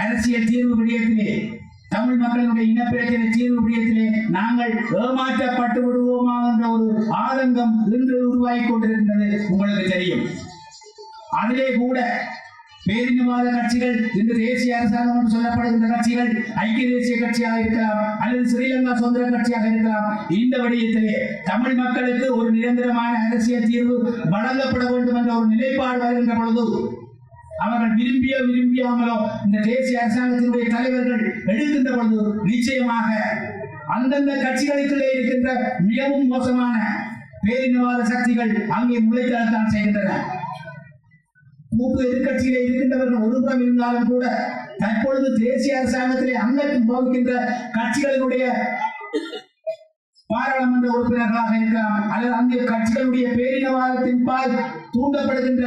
அரசியல் தீர்வு விடயத்திலே தமிழ் மக்களுடைய இனப்பிரச்சனை தீர்வு விடயத்திலே நாங்கள் ஏமாற்றப்பட்டு விடுவோமா என்ற ஒரு ஆதங்கம் இன்று உருவாகி கொண்டிருந்தது உங்களுக்கு தெரியும். அதிலே கூட பேரினவாத கட்சிகள் இன்று தேசிய அரசாங்கம் என்று சொல்லப்படுகின்ற கட்சிகள் ஐக்கிய தேசிய கட்சியாக இருக்கலாம் அல்லது ஸ்ரீலங்கா சுதந்திர கட்சியாக இருக்கலாம் இந்த வடிவத்திலே தமிழ் மக்களுக்கு ஒரு நிரந்தரமான அரசியல் தீர்வு வழங்கப்பட வேண்டும் என்ற ஒரு நிலைப்பாடு வருகின்ற பொழுது அவர்கள் விரும்பியோ விரும்பியாமலோ இந்த தேசிய அரசாங்கத்தினுடைய தலைவர்கள் எடுக்கின்ற பொழுது நிச்சயமாக அந்தந்த கட்சிகளுக்குள்ளே இருக்கின்ற மிகவும் மோசமான பேரினவாத சக்திகள் அங்கே முளைத்தளத்தான் செய்கின்றன. மூக்கு எதிர்கட்சியிலே இருக்கின்றவர்கள் ஒருபுறம் இருந்தாலும் கூட தற்பொழுது தேசிய அரசாங்கத்திலே அங்கத்தில் போகின்ற கட்சிகளினுடைய பாராளுமன்ற உறுப்பினர்களாக இருக்கலாம். அல்லது அந்த கட்சிகளுடைய பேரினவாதத்தின் பால் தூண்டப்படுகின்ற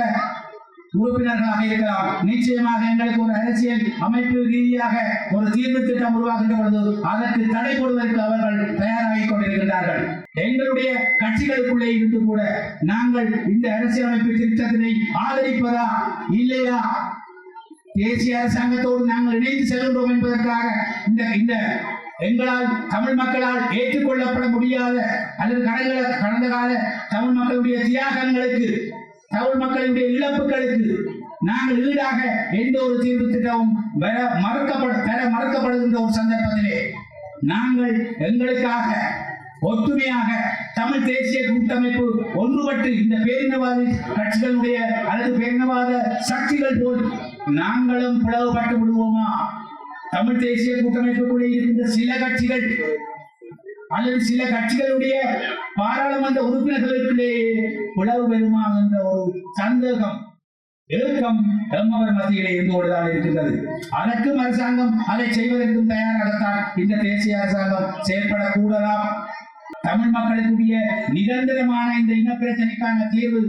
உறுப்பினர்களாக இருக்கலாம் நிச்சயமாக எங்களுக்கு ஒரு அரசியல் அமைப்பு ரீதியாக ஒரு தீர்வு திட்டம் உருவாகின்ற பொழுது அதற்கு தடை போடுவதற்கு அவர்கள் தயாராகிக் கொண்டிருக்கிறார்கள் எங்களுடைய கட்சிகளுக்குள்ளே இருந்து கூட நாங்கள் இந்த அரசியலமைப்பு திட்டத்தினை ஆதரிப்பதா இல்லையா? தேசிய அரசாங்கத்தோடு நாங்கள் இணைந்து செல்கின்றோம் என்பதற்காக இந்த இந்த எங்களால் தமிழ் மக்களால் ஏற்றுக்கொள்ளப்பட முடியாத அல்லது கடந்த கடந்த கால தமிழ் மக்களுடைய தியாகங்களுக்கு தமிழ் மக்களுடைய இழப்புகளுக்கு நாங்கள் ஈடாக எந்த ஒரு தீர்வு திட்டமும் வர மறுக்கப்பட தர மறுக்கப்படுகின்ற ஒரு சந்தர்ப்பத்திலே நாங்கள் எங்களுக்காக ஒற்றுமையாக தமிழ் தேசிய கூட்டமைப்பு ஒன்றுபட்டு இந்த பேரினவாத கட்சிகளுடைய அல்லது பேரினவாத சக்திகள் போல் நாங்களும் பிளவுபட்டு விடுவோமா? தமிழ் தேசிய கூட்டமைப்புக்குள்ளே இருக்கின்ற சில கட்சிகள் அல்லது சில கட்சிகளுடைய பாராளுமன்ற உறுப்பினர்களுக்கிடையே பிளவு பெறுமா என்ற ஒரு சந்தேகம் எழுக்கம் எம்மவர் மத்தியிலே இருந்து கொண்டுதான் இருக்கின்றது அதற்கும் அரசாங்கம் அதை செய்வதற்கும் தயாராகத்தான் இந்த தேசிய அரசாங்கம் செயல்படக்கூடலாம் தமிழ் மக்களுக்குரிய நிரந்தரமான இந்த இனப்பிரச்சனைக்கான தீர்வு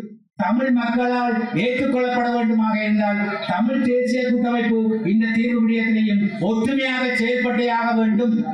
தமிழ் மக்களால் ஏற்றுக்கொள்ளப்பட வேண்டுமாக என்றால் தமிழ் தேசிய கூட்டமைப்பு இந்த தீர்வு விடயத்திலையும் ஒற்றுமையாக செயல்பட்டே ஆக வேண்டும்.